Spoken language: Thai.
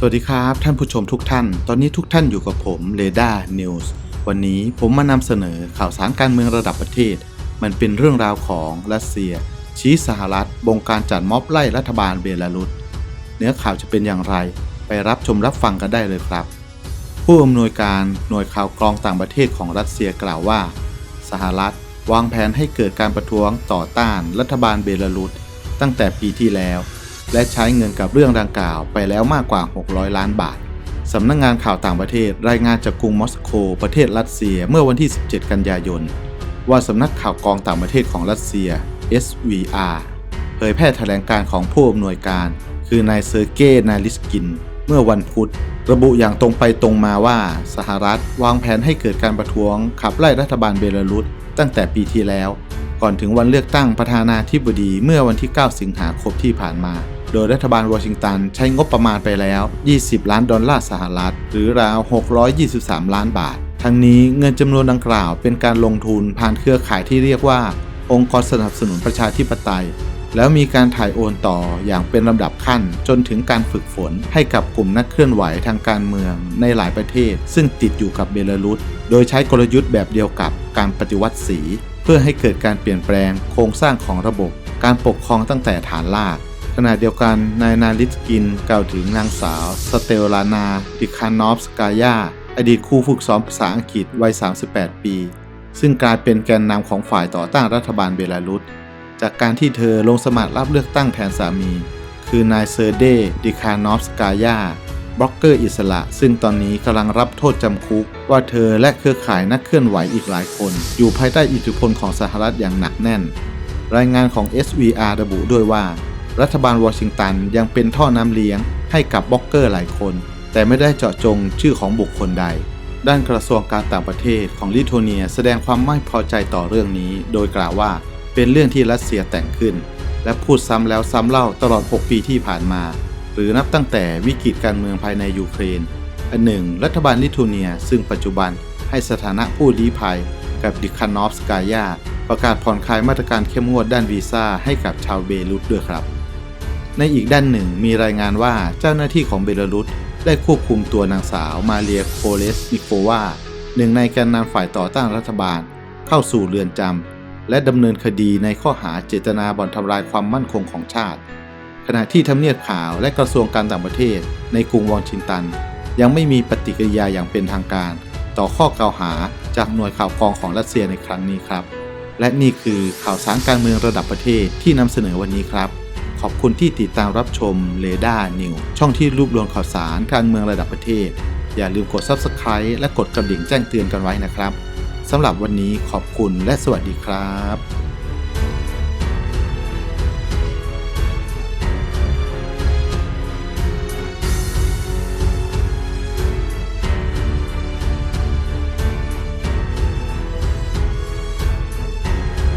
สวัสดีครับท่านผู้ชมทุกท่าน ตอนนี้ทุกท่านอยู่กับผมเ a d a r News วันนี้ผมมานำเสนอข่าวสารการเมืองระดับประเทศ มันเป็นเรื่องราวของรัสเซีย ชี้สหรัฐบงการจัดม็อบไล่รัฐบาลเบลารุสเนื้อข่าวจะเป็นอย่างไร ไปรับชมรับฟังกันได้เลยครับ ผู้อำนวยการหน่วยข่าวกรองต่างประเทศของรัสเซียกล่าวว่า สหรัฐวางแผนให้เกิดการประท้วงต่อต้านรัฐบาลเบลารุสตั้งแต่ปีที่แล้ว และใช้เงินกับเรื่องดังกล่าวไปแล้วมากกว่า 600 ล้านบาท สำนักงงานข่าวต่างประเทศรายงานจากกรุงมอสโกประเทศรัสเซียเมื่อวันที่ 17 กันยายน ว่าสำนักข่าวกองต่างประเทศของรัสเซีย SVR เผยแพร่แถลงการของผู้อำนวยการ คือนายเซอร์เกย์นาลิสกิน เมื่อวันพุธ ระบุอย่างตรงไปตรงมาว่าสหรัฐวางแผนให้เกิดการประท้วงขับไล่รัฐบาลเบลารุสตั้งแต่ปีที่แล้ว ก่อนถึงวันเลือกตั้งประธานาธิบดีเมื่อวันที่ 9 สิงหาคมที่ผ่านมา โดยรัฐบาลวอชิงตันใช้งบประมาณไปแล้ว 20 ล้านดอลลาร์สหรัฐ หรือราว 623 ล้านบาท ทั้งนี้เงินจำนวนดังกล่าวเป็นการลงทุนผ่านเครือข่ายที่เรียกว่า องค์กรสนับสนุนประชาธิปไตย แล้วมีการถ่ายโอนต่ออย่างเป็นลำดับขั้นจนถึงการฝึกฝนให้กับกลุ่มนักเคลื่อนไหวทางการเมืองในหลายประเทศ ซึ่งติดอยู่กับเบลารุส โดยใช้กลยุทธ์แบบเดียวกับการปฏิวัติสี เพื่อให้เกิดการเปลี่ยนแปลงโครงสร้างของระบบ การปกครองตั้งแต่ฐานราก ขณะเดียวกันนายนาลิสกินกล่าวถึงนางสาว สเตลลานาดิคานอฟสกายาอดีตครูฝึกสอนภาษาอังกฤษวัย 38 ปี ซึ่งกลายเป็นแกนนำของฝ่ายต่อต้านรัฐบาลเบลารุส จากการที่เธอลงสมัครรับเลือกตั้งแทนสามี คือนายเซอร์เดดิคานอฟสกายาบล็อกเกอร์อิสระ ซึ่งตอนนี้กำลังรับโทษจำคุก ว่าเธอและเครือข่ายนักเคลื่อนไหวอีกหลายคน อยู่ภายใต้อิทธิพลของสหรัฐอย่างหนักแน่น รายงานของ SVR ระบุด้วยว่า รัฐบาลวอชิงตันยังเป็นท่อน้ำเลี้ยงให้กับบล็อกเกอร์หลายคน แต่ไม่ได้เจาะจงชื่อของบุคคลใด ด้านกระทรวงการต่างประเทศของลิทัวเนียแสดงความไม่พอใจต่อเรื่องนี้ โดยกล่าวว่าเป็นเรื่องที่รัสเซียแต่งขึ้น และพูดซ้ำแล้วซ้ำเล่าตลอด 6 ปีที่ผ่านมา หรือนับตั้งแต่วิกฤตการเมืองภายในยูเครน อันหนึ่ง รัฐบาลลิทัวเนียซึ่งปัจจุบันให้สถานะผู้ลี้ภัยกับดิคานอฟสกายาประกาศผ่อนคลายมาตรการเข้มงวดด้านวีซ่าให้กับชาวเบลุสด้วยครับ ในอีกด้านหนึ่งมีรายงานว่าเจ้าหน้าที่ของเบลารุสได้ควบคุมตัวนางสาวมาเรียโคเลสนิโควาหนึ่งในแกนนำฝ่ายต่อต้านรัฐบาล เข้าสู่เรือนจำและดำเนินคดีในข้อหาเจตนาบ่อนทำลายความมั่นคงของชาติ ขณะที่ทำเนียบขาวและกระทรวงการต่างประเทศ ในกรุงวอชิงตัน ยังไม่มีปฏิกิริยาอย่างเป็นทางการ ต่อข้อกล่าวหาจากหน่วยข่าวกรองของรัสเซียในครั้งนี้ครับ และนี่คือข่าวสารการเมืองระดับประเทศที่นำเสนอวันนี้ครับ ขอบคุณที่ติดตามรับชมเ a d a r New ช่องที่รวบรวมข่าวสารการเมืองระดับประเทศ อย่าลืมกด Subscribe และกดกระดิ่งแจ้งเตือนกันไว้นะครับสำหรับวันนี้ขอบคุณและสวัสดีครับ